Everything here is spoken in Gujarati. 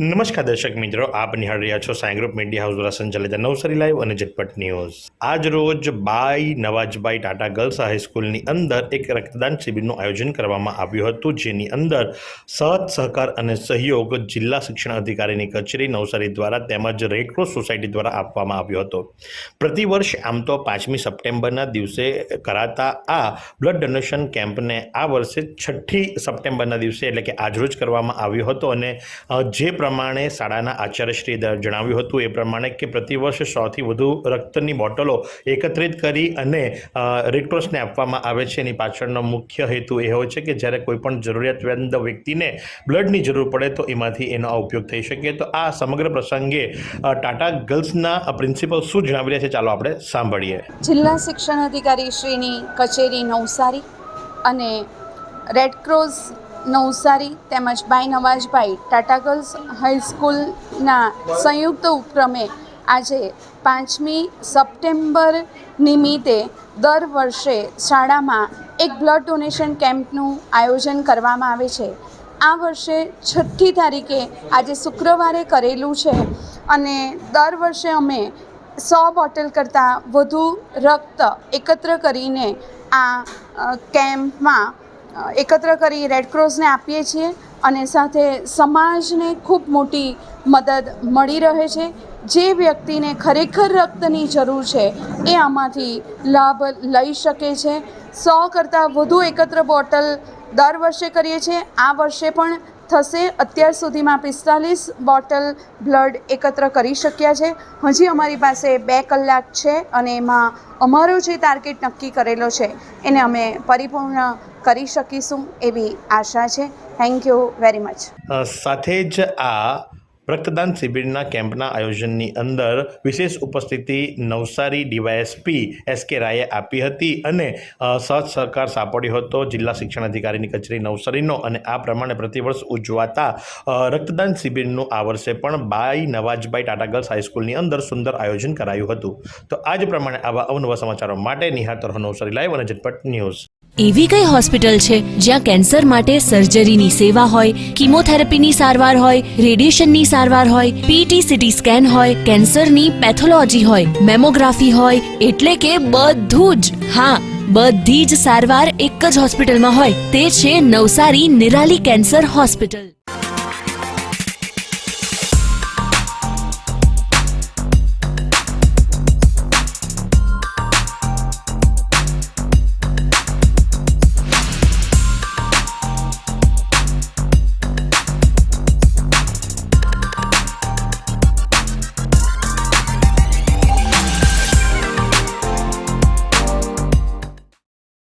નમસ્કાર દર્શક મિત્રો, આપ નિહાળ રહ્યા છો સાઈ ગ્રુપ મીડિયા હાઉસ દ્વારા સંચાલિત નવસારી લાઈવ અને ઝટપટ ન્યૂઝ. આજ રોજ બાઈ નવાજબાઈ ટાટા ગર્લ્સ હાઈસ્કૂલની અંદર એક રક્તદાન શિબિરનું આયોજન કરવામાં આવ્યું હતું, જેની અંદર સહજ સહકાર અને સહયોગ જિલ્લા શિક્ષણ અધિકારીની કચેરી નવસારી દ્વારા તેમજ રેડક્રોસ સોસાયટી દ્વારા આપવામાં આવ્યો હતો. પ્રતિવર્ષ આમ તો પાંચમી સપ્ટેમ્બરના દિવસે કરાતા આ બ્લડ ડોનેશન કેમ્પને આ વર્ષે છઠ્ઠી સપ્ટેમ્બરના દિવસે એટલે કે આજરોજ કરવામાં આવ્યો હતો અને જે પ્રમાણે શાળાના આચાર્યશ્રી જણાવ્યું હતું. એ પ્રમાણે કે પ્રતિવર્ષ સોથી વધુ રક્તની બોટલો એકત્રિત કરી અને રેડક્રોસને આપવામાં આવે છે. એની પાછળનો મુખ્ય હેતુ એ હોય છે કે જ્યારે કોઈપણ જરૂરિયાતમંદ વ્યક્તિને બ્લડની જરૂર પડે તો એમાંથી એનો ઉપયોગ થઈ શકે. તો આ સમગ્ર પ્રસંગે ટાટા ગર્લ્સના પ્રિન્સિપલ શું જણાવી રહ્યા છે? ચાલો આપણે સાંભળીએ. જિલ્લા શિક્ષણ અધિકારી શ્રીની કચેરી નવસારી અને રેડક્રોસ નવસારી તેમજ બાઈ નવાજભાઈ ટાટા ગર્લ્સ હાઈસ્કૂલના સંયુક્ત ઉપક્રમે આજે પાંચમી સપ્ટેમ્બર નિમિત્તે દર વર્ષે શાળામાં એક બ્લડ ડોનેશન કેમ્પનું આયોજન કરવામાં આવે છે. આ વર્ષે છઠ્ઠી તારીખે આજે શુક્રવારે કરેલું છે અને દર વર્ષે અમે સો બોટલ કરતાં વધુ રક્ત એકત્ર કરીને આ કેમ્પમાં એકત્ર કરી રેડક્રોસને આપીએ છીએ અને સાથે સમાજને ખૂબ મોટી મદદ મળી રહે છે. જે વ્યક્તિને ખરેખર રક્તની જરૂર છે એ આમાંથી લાભ લઈ શકે છે. સો કરતાં વધુ એકત્ર બોટલ દર વર્ષે કરીએ છીએ. આ વર્ષે પણ થશે. અત્યાર સુધીમાં પિસ્તાલીસ બોટલ બ્લડ એકત્ર કરી શક્યા છે. હજી અમારી પાસે બે કલાક છે અને એમાં અમારો જે ટાર્ગેટ નક્કી કરેલો છે, એને અમે પરિપૂર્ણ કરી શકીશું એવી આશા છે. થેન્ક યુ વેરી મચ સાથે જ આ રક્તદાન શિબિરના કેમ્પના આયોજનની અંદર વિશેષ ઉપસ્થિતિ નવસારી ડીવાયએસપી એસ કે રાયે આપી હતી અને સહજ સહકાર સાંપડ્યો હતો. જિલ્લા શિક્ષણ અધિકારીની કચેરી નવસારીનો અને આ પ્રમાણે પ્રતિવર્ષ ઉજવાતા રક્તદાન શિબિરનું આ વર્ષે પણ બાઈ નવાજભાઈ ટાટા ગર્લ્સ હાઈસ્કૂલની અંદર સુંદર આયોજન કરાયું હતું. તો આ જ પ્રમાણે આવા અવનવા સમાચારો માટે નિહાતર નવસારી લાઈવ અને ઝટપટ ન્યૂઝ. એવી કઈ હોસ્પિટલ છે જ્યાં કેન્સર માટે સર્જરીની સેવા હોય, કિમોથેરાપીની સારવાર હોય, રેડિયેશનની સારવાર હોય પીટી સીટી સ્કેન હોય કેન્સરની પેથોલોજી હોય મેમોગ્રાફી હોય, એટલે કે બધું જ. હા, બધી જ સારવાર એક જ હોસ્પિટલમાં હોય. તે છે નવસારી નિરાલી કેન્સર હોસ્પિટલ